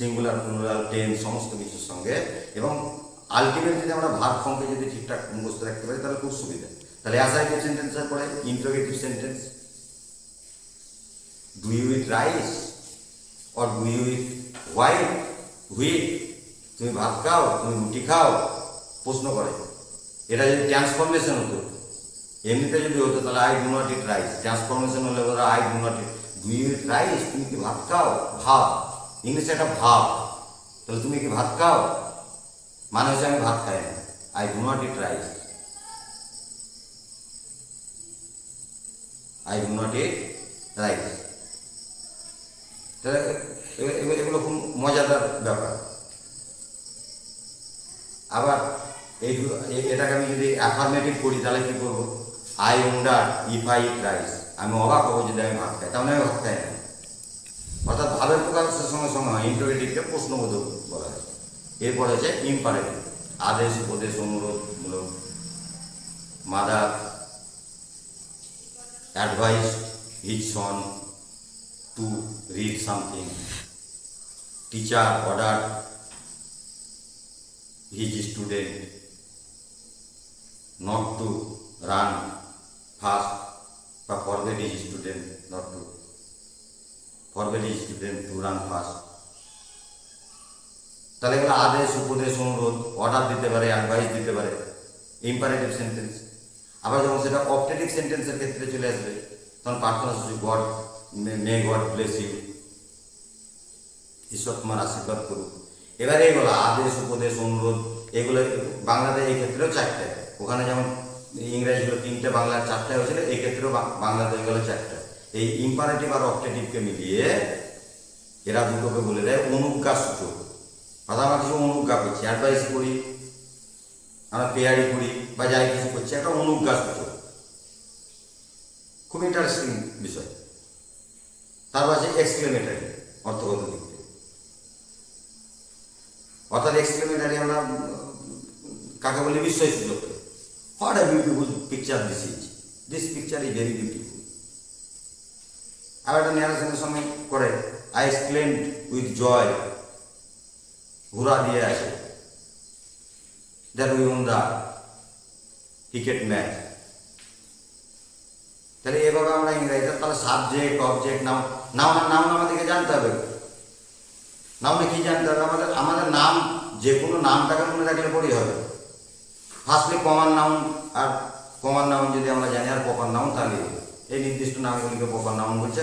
Singular plural tense সমস্ত কিছুর সঙ্গে। এবং আলটিমেট যদি আমরা ভাব ফর্মকে যদি ঠিকঠাক মুখস্থ রাখতে পারি, তাহলে খুব সুবিধা। তাহলে অ্যাসাইটিভ সেন্টেন্সের পরে interrogative sentence do you eat rice or do you eat white wheat তুমি ভাত খাও, তুমি রুটি খাও? প্রশ্ন করে। এটা যদি ট্রান্সফরমেশন হতো, এমনিতে যদি হতো, তাহলে I do not eat rice transformation হলে বলে I do not eat do you eat rice তুমি কি ভাত খাও? ভাব ইংলিশে একটা ভাব। তাহলে তুমি কি ভাত খাও? মানে হচ্ছে আমি ভাত খাই না। I do not eat rice I do not eat rice এগুলো- খুব মজাদার ব্যাপার। আবার এইগুলো এ- এটাকে আমি যদি অ্যাফার্মেটিভ করি, তাহলে কি করব? I wonder if I eat rice আমি অবাক হব যদি আমি ভাত খাই। তাহলে আমি ভাত খাই না। অর্থাৎ ভাবের প্রকাশের সঙ্গে সঙ্গে হয় প্রশ্নবোধক বলা হয়। এরপর হচ্ছে ইম্পারেটিভ আদেশ, উপদেশ অনুরোধমূলক mother advise his son to read something teacher order his student not to run fast বা forbid his student, not to his student to run fast তাহলে এগুলো আদেশ, উপদেশ, অনুরোধ অর্ডার দিতে পারে অ্যাডভাইস দিতে পারে। ইম্পারেটিভ সেন্টেন্স আবার যখন সেটা অপটেটিভ সেন্টেন্সের ক্ষেত্রে চলে আসবে, তখন প্রার্থনা শুধু God may God bless you ঈশ্বর তোমার আশীর্বাদ করুক। এবারে এগুলো আদেশ, উপদেশ, অনুরোধ, এগুলো বাংলাতে এই ক্ষেত্রেও চারটে। ওখানে যেমন ইংরেজি হলো তিনটে, বাংলার চারটে হয়েছিল, এই ক্ষেত্রেও বাংলাতে গেল চারটে। এই ইম্পারেটিভ আর অপটেটিভকে মিলিয়ে এরা দুটোকে বলে দেয় অনুজ্ঞা সূচক। অর্থাৎ আমরা কিছু অনুজ্ঞা করছি অ্যাডভাইস করি, আমরা পেয়ারি করি, বা যাই কিছু করছি, একটা অনুজ্ঞা সূচক। খুব ইন্টারেস্টিং বিষয়। তারপর আছে এক্সক্লেমেটারি অর্থগত দিক থেকে। অর্থাৎ এক্সক্লেমেটারি আমরা, কাকে বলি? বিস্ময় সূচক what a beautiful picture this is this picture is very beautiful আর একটা ন্যারেশনের সঙ্গে করে উইথ জয় ঘোরা দিয়ে আসে। That we won the cricket match তাহলে এভাবে আমরা তাহলে সাবজেক্ট অবজেক্ট নাম নাম নাম আমাদেরকে জানতে হবে। নামে কি জানতে হবে? আমাদের আমাদের নাম যে কোনো নামটাকে মনে রাখলে পরেই হবে। ফার্স্টলি কমান নাউন আর কমান নাউন যদি আমরা জানি, আর প্রপার নাউন তাহলে এই নির্দিষ্ট নামগুলিকে প্রপার নাউন বলছে।